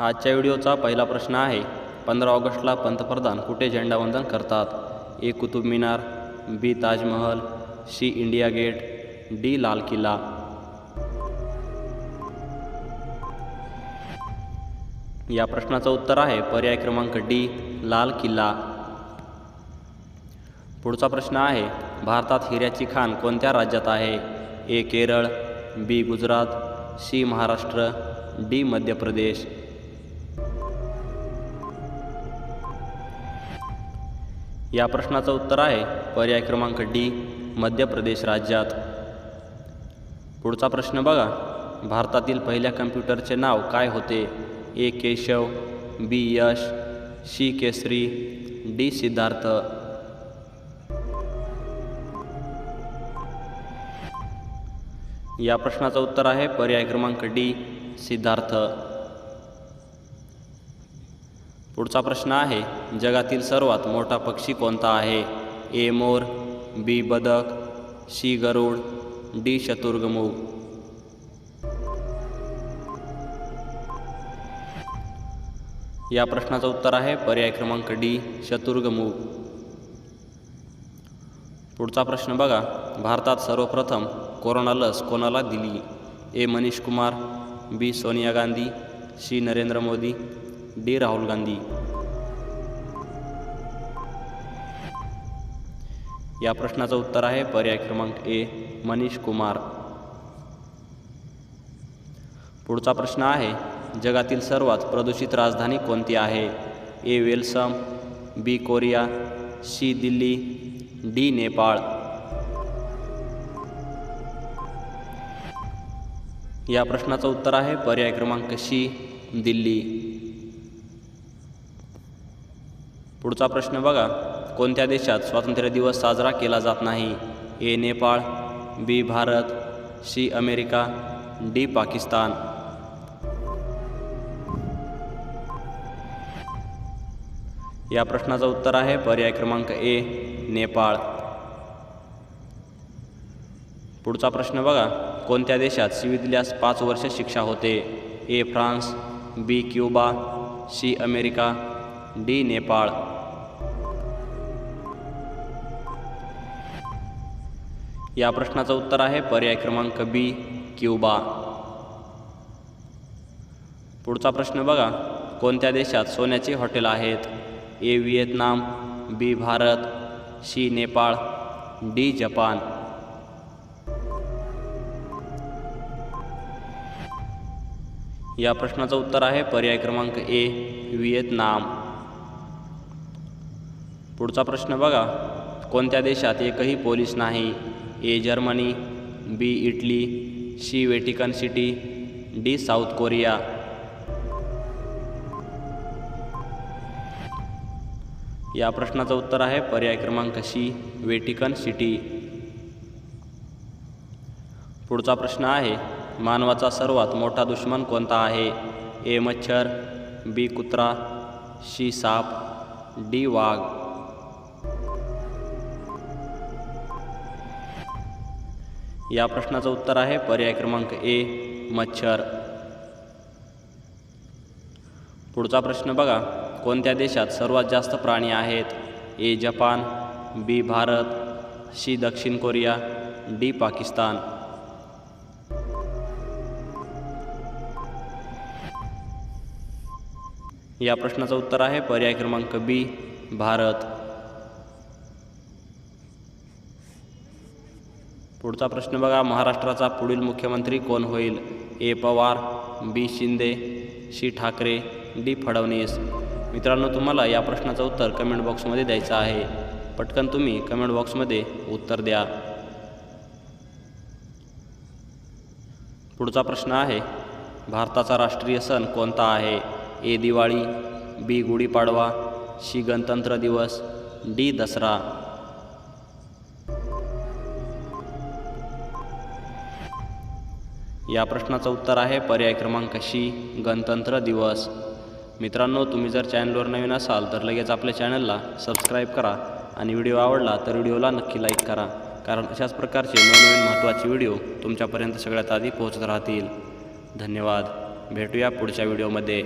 आजच्या व्हिडिओचा पहिला प्रश्न आहे पंधरा ऑगस्टला पंतप्रधान कुठे झेंडावंदन करतात? A. Qutub Minar B. Taj Mahal C. India gate D. Lal Killa. या प्रश्नाचं उत्तर आहे पर्याय क्रमांक डी लाल किल्ला. पुढचा प्रश्न आहे भारतात हिऱ्याची खाण कोणत्या राज्यात आहे? A. Kerala B. Gujarat C. Maharashtra D. Madhya Pradesh. या प्रश्नाचं उत्तर आहे पर्याय क्रमांक डी मध्य प्रदेश राज्यात. पुढचा प्रश्न बघा. भारतातील पहिल्या कम्प्युटरचे नाव काय होते? A Keshav B Yash C Kesari D Siddharth. या प्रश्नाचं उत्तर आहे पर्याय क्रमांक डी सिद्धार्थ. पुढचा प्रश्न आहे जगातील सर्वात मोठा पक्षी कोणता आहे? ए मोर बी बदक सी गरुड डी शतुर्गमुख या प्रश्नाचं उत्तर आहे पर्याय क्रमांक डी शतुर्गमुख पुढचा प्रश्न बघा भारतात सर्वप्रथम कोरोना लस कोणाला दिली? A Manish Kumar B Sonia Gandhi C Narendra Modi D Rahul Gandhi. या प्रश्नाचं उत्तर आहे पर्याय क्रमांक ए मनीष कुमार. पुढचा प्रश्न आहे जगातील सर्वात प्रदूषित राजधानी कोणती आहे? A वेलसम B Korea C Delhi D Nepal. या प्रश्नाचं उत्तर आहे पर्याय क्रमांक सी दिल्ली. पुढचा प्रश्न बघा. कोणत्या देशात स्वातंत्र्य दिवस साजरा केला जात नाही? A Nepal B Bharat C America D Pakistan. या प्रश्नाचं उत्तर आहे पर्याय क्रमांक ए नेपाळ. पुढचा प्रश्न बघा. कोणत्या देशात शिवी दिल्यास पाच वर्ष शिक्षा होते? A France B Cuba C America D Nepal. या प्रश्नाचं उत्तर आहे पर्याय क्रमांक बी क्युबा. पुढचा प्रश्न बघा कोणत्या देशात सोन्याचे हॉटेल आहेत? A Vietnam B Bharat C Nepal D Japan. या प्रश्नाचं उत्तर आहे पर्याय क्रमांक ए व्हिएतनाम. पुढचा प्रश्न बघा. कोणत्या देशात एकही पोलीस नाही? A Germany B Italy C Vatican City D South Korea. या प्रश्नाचं उत्तर आहे पर्याय क्रमांक सी वेटिकन सिटी. पुढचा प्रश्न आहे मानवाचा सर्वात मोठा दुश्मन कोणता आहे? ए मच्छर बी कुत्रा सी साप डी वाघ. या प्रश्नाचं उत्तर आहे पर्याय क्रमांक ए मच्छर. पुढचा प्रश्न बघा कोणत्या देशात सर्वात जास्त प्राणी आहेत? A Japan B Bharat C दक्षिण कोरिया डी पाकिस्तान. या प्रश्नाचं उत्तर आहे पर्याय क्रमांक बी भारत. पुढचा प्रश्न बघा. महाराष्ट्राचा पुढील मुख्यमंत्री कोण होईल? A. Pawar B. Shinde C. Thackeray D. Fadnavis. मित्रांनो तुम्हाला या प्रश्नाचं उत्तर कमेंट बॉक्समध्ये द्यायचं आहे. पटकन तुम्ही कमेंट बॉक्समध्ये उत्तर द्या. पुढचा प्रश्न आहे. भारताचा राष्ट्रीय सण कोणता आहे? A. Diwali B. Gudi Padwa C. गणतंत्र दिवस डी. दसरा. या प्रश्नाचं उत्तर आहे पर्याय क्रमांक शी गणतंत्र दिवस. मित्रांनो तुम्ही जर चॅनलवर नवीन असाल तर लगेच आपल्या चॅनलला सबस्क्राईब करा आणि व्हिडिओ आवडला तर व्हिडिओला नक्की लाईक करा कारण अशाच प्रकारचे नवनवीन महत्त्वाचे व्हिडिओ तुमच्यापर्यंत सगळ्यात आधी पोहोचत राहतील. धन्यवाद. भेटूया पुढच्या व्हिडिओमध्ये.